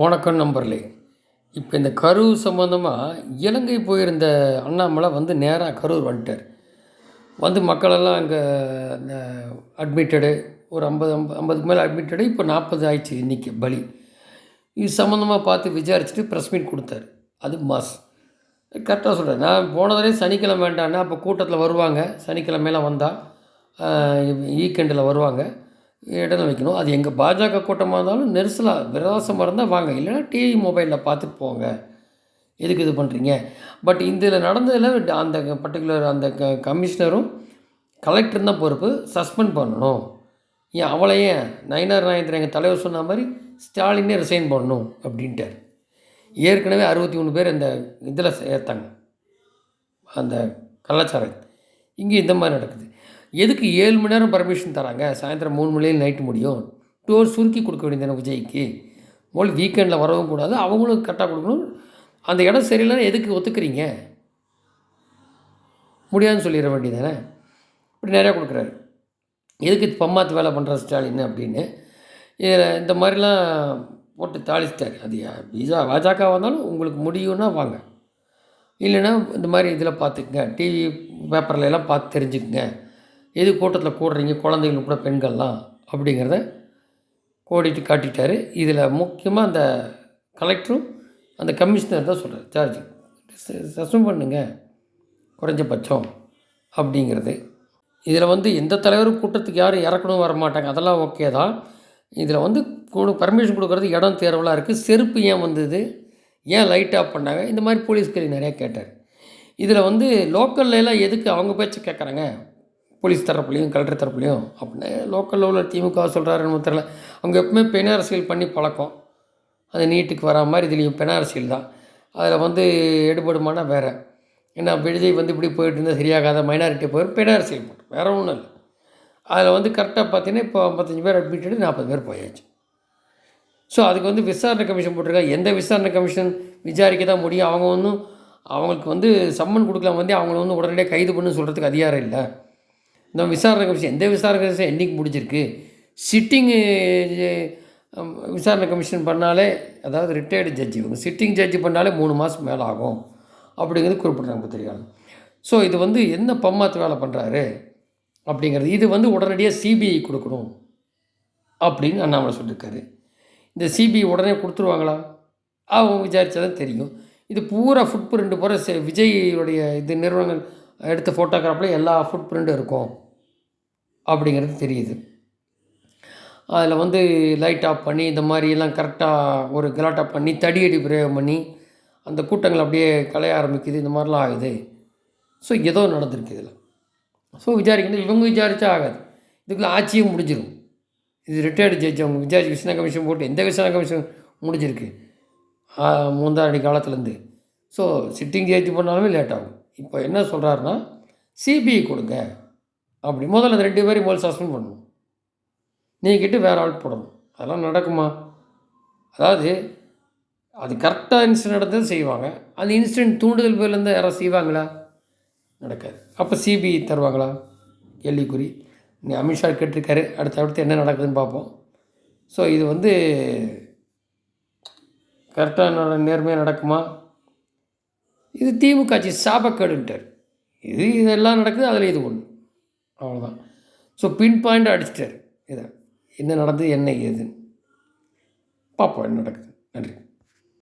வணக்கம் நம்பர்லே இப்போ இந்த கரூர் சம்மந்தமாக இலங்கை போயிருந்த அண்ணாமலை வந்து நேராக கரூர் வந்துட்டார். வந்து மக்களெல்லாம் அங்கே அட்மிட்டடு ஒரு ஐம்பது ஐம்பது ஐம்பதுக்கு மேலே அட்மிட்டடு இப்போ நாற்பது ஆயிடுச்சு இன்றைக்கி பலி. இது சம்மந்தமாக பார்த்து விசாரிச்சுட்டு ப்ரெஸ் மீட் கொடுத்தாரு. அது மாஸ் கரெக்டாக சொல்கிறேன் நான் போனதுலேயே சனிக்கிழமை வேண்டான்னா அப்போ கூட்டத்தில் வருவாங்க. சனிக்கிழமையெல்லாம் வந்தால் வீக்கெண்டில் வருவாங்க. இடம் வைக்கணும். அது எங்கள் பாஜக கூட்டமாக இருந்தாலும் நெரிசலாக விரவாசமாக இருந்தால் வாங்க. இல்லைன்னா டிவி மொபைலில் பார்த்துட்டு போங்க. எதுக்கு இது பண்ணுறீங்க பட் இதில் நடந்ததில் அந்த பர்டிகுலர் அந்த க கமிஷனரும் கலெக்டர் தான் பொறுப்பு. சஸ்பெண்ட் பண்ணணும். ஏன் அவளை ஏன்? நாயந்திரன் எங்கள் தலைவர் சொன்ன மாதிரி ஸ்டாலினே ரிசைன் பண்ணணும் அப்படின்ட்டார். ஏற்கனவே அறுபத்தி மூணு பேர் இந்த இதில் ஏற்றாங்க அந்த கலாச்சாரம் இங்கே இந்த மாதிரி நடக்குது. எதுக்கு ஏழு மணி நேரம் பர்மிஷன் தராங்க? சாயந்தரம் மூணு மணிலேயும் நைட்டு முடியும். டோர் சுருக்கி கொடுக்க வேண்டியதானே விஜய்க்கு? மொழி வீக்கெண்டில் வரவும் கூடாது. அவங்களும் கரெக்டாக கொடுக்கணும். அந்த இடம் சரியில்லைன்னா எதுக்கு ஒத்துக்கிறீங்க? முடியாதுன்னு சொல்லிட வேண்டியதானே இப்படி நிறையா கொடுக்குறாரு. எதுக்கு பம்மாத்து வேலை பண்ணுற ஸ்டாலின் அப்படின்னு? இதில் இந்த மாதிரிலாம் போட்டு தாளிச்சிட்டாரு அது பிஜா பாஜக வந்தாலும் உங்களுக்கு முடியும்னா வாங்க. இல்லைன்னா இந்த மாதிரி இதில் பார்த்துக்குங்க. டிவி பேப்பர்ல எல்லாம் பார்த்து தெரிஞ்சுக்குங்க. எது கூட்டத்தில் கூடுறீங்க? குழந்தைங்களுக்கு கூட பெண்கள்லாம் அப்படிங்கிறத கோடிட்டு காட்டிட்டார். இதில் முக்கியமாக அந்த கலெக்டரும் அந்த கமிஷனர் தான் சொல்கிறார் சார்ஜ் சஸ்பெண்ட் பண்ணுங்க குறைஞ்சபட்சம் அப்படிங்கிறது. இதில் வந்து எந்த தலைவரும் கூட்டத்துக்கு யாரும் இறக்கணும் வர மாட்டாங்க. அதெல்லாம் ஓகே தான். இதில் வந்து கொடு பர்மிஷன் கொடுக்குறது இடம் தேர்வலாக இருக்குது செருப்பு ஏன் வந்தது? ஏன் லைட் ஆஃப் பண்ணாங்க? இந்த மாதிரி போலீஸ் கேள்வி நிறையா கேட்டார். இதில் வந்து லோக்கல்லாம் எதுக்கு அவங்க பேச்சு கேட்குறாங்க போலீஸ் தரப்புலையும் கலெக்டர் தரப்புலையும் அப்படின்னு லோக்கலில் உள்ள திமுக சொல்கிறாருன்னு தெரில அவங்க எப்பவுமே பெண் அரசியல் பண்ணி பழக்கம். அது நீட்டுக்கு வரா மாதிரி இதுலேயும் பெண் அரசியல் தான். அதில் வந்து எடுபடுமானா வேறு. ஏன்னா விடுதலை வந்து இப்படி போயிட்டு இருந்தால் சரியாகாத மைனாரிட்டி போயிடும் பெண் அரசியல் போட்டு வேறு ஒன்றும் இல்லை. அதில் வந்து கரெக்டாக பார்த்தீங்கன்னா இப்போ ஐம்பத்தஞ்சு பேர் அட்மிட்டடு நாற்பது பேர் போயாச்சு. ஸோ அதுக்கு வந்து விசாரணை கமிஷன் போட்டிருக்காங்க. எந்த விசாரணை கமிஷன் விசாரிக்க தான் முடியும். அவங்க ஒன்றும் அவங்களுக்கு வந்து சம்மன் கொடுக்கலாம் வந்து அவங்கள வந்து உடனடியாக கைது பண்ணு சொல்கிறதுக்கு அதிகாரம் இல்லை. இந்த விசாரணை கமிஷன் எந்த விசாரணை கமிஷன் என்றைக்கு முடிஞ்சிருக்கு? சிட்டிங்கு விசாரணை கமிஷன் பண்ணாலே அதாவது ரிட்டையர்டு ஜட்ஜி இவங்க சிட்டிங் ஜட்ஜி பண்ணாலே மூணு மாதம் மேலே ஆகும். அப்படிங்கிறது குறிப்பிட்றாங்க பத்திரிகையாளர். ஸோ இது வந்து என்ன பம்மாத்து வேலை பண்ணுறாரு அப்படிங்கிறது இது வந்து உடனடியாக சிபிஐ கொடுக்கணும். அப்படின்னு அண்ணாமலை சொல்லியிருக்காரு. இந்த சிபிஐ உடனே கொடுத்துருவாங்களா? அவங்க விசாரித்தா தான் தெரியும். இது பூரா ஃபுட் பிரிண்ட் பூரா விஜய்யுடைய இது நிறுவனங்கள் எடுத்த ஃபோட்டோகிராஃபில் எல்லா ஃபுட் பிரிண்ட்டும் இருக்கும். அப்படிங்கிறது தெரியுது. அதில் வந்து லைட் ஆஃப் பண்ணி இந்த மாதிரியெல்லாம் கரெக்டாக ஒரு கலாட்டா பண்ணி தடியடி பிரயோகம் பண்ணி அந்த கூட்டங்கள் அப்படியே கலைய ஆரம்பிக்குது இந்த மாதிரிலாம் ஆகுது. ஸோ ஏதோ நடந்திருக்கு இதில். ஸோ விசாரிக்கணும். இவங்க விசாரித்தா ஆகாது. இதுக்குள்ளே ஆட்சியும் முடிஞ்சிடும் இது ரிட்டையர்டு ஜட்ஜ் அவங்க விசாரிச்சு விசாரணை கமிஷன் போட்டு எந்த விசாரணை கமிஷன் முடிஞ்சிருக்கு? மூந்தாடி காலத்துலேருந்து. ஸோ சிட்டிங் ஜட்ஜ் பண்ணாலுமே லேட் ஆகும். இப்போ என்ன சொல்கிறாருன்னா சிபிஐ கொடுங்க. அப்படி. முதல்ல அந்த ரெண்டு பேரையும் முதல்ல சஸ்பெண்ட் பண்ணணும். நீக்கிட்டு வேறு ஆள் போடணும். அதெல்லாம் நடக்குமா? அதாவது அது கரெக்டாக இன்சிடென்ட் நடந்தது செய்வாங்க. அந்த இன்சிடென்ட் தூண்டுதல் பேர்லேருந்து யாராவது செய்வாங்களா? நடக்காது. அப்போ சிபிஐ தருவாங்களா? கேள்விக்குறி. நீ அமித்ஷா கேட்டிருக்காரு. அடுத்த அடுத்து என்ன நடக்குதுன்னு பார்ப்போம். ஸோ இது வந்து கரெக்டாக நேர்மையாக நடக்குமா? இது திமுக ஆட்சி சாபக்கேடுன்ட்டார். இது இதெல்லாம் நடக்குது அதில் இது ஒன்று அவ்வளோதான் ஸோ பின் பாயிண்ட் அடிச்சிட்டார். இதை என்ன நடந்தது என்ன ஏதுன்னு. பார்ப்போம் என்ன நடக்குது. நன்றி.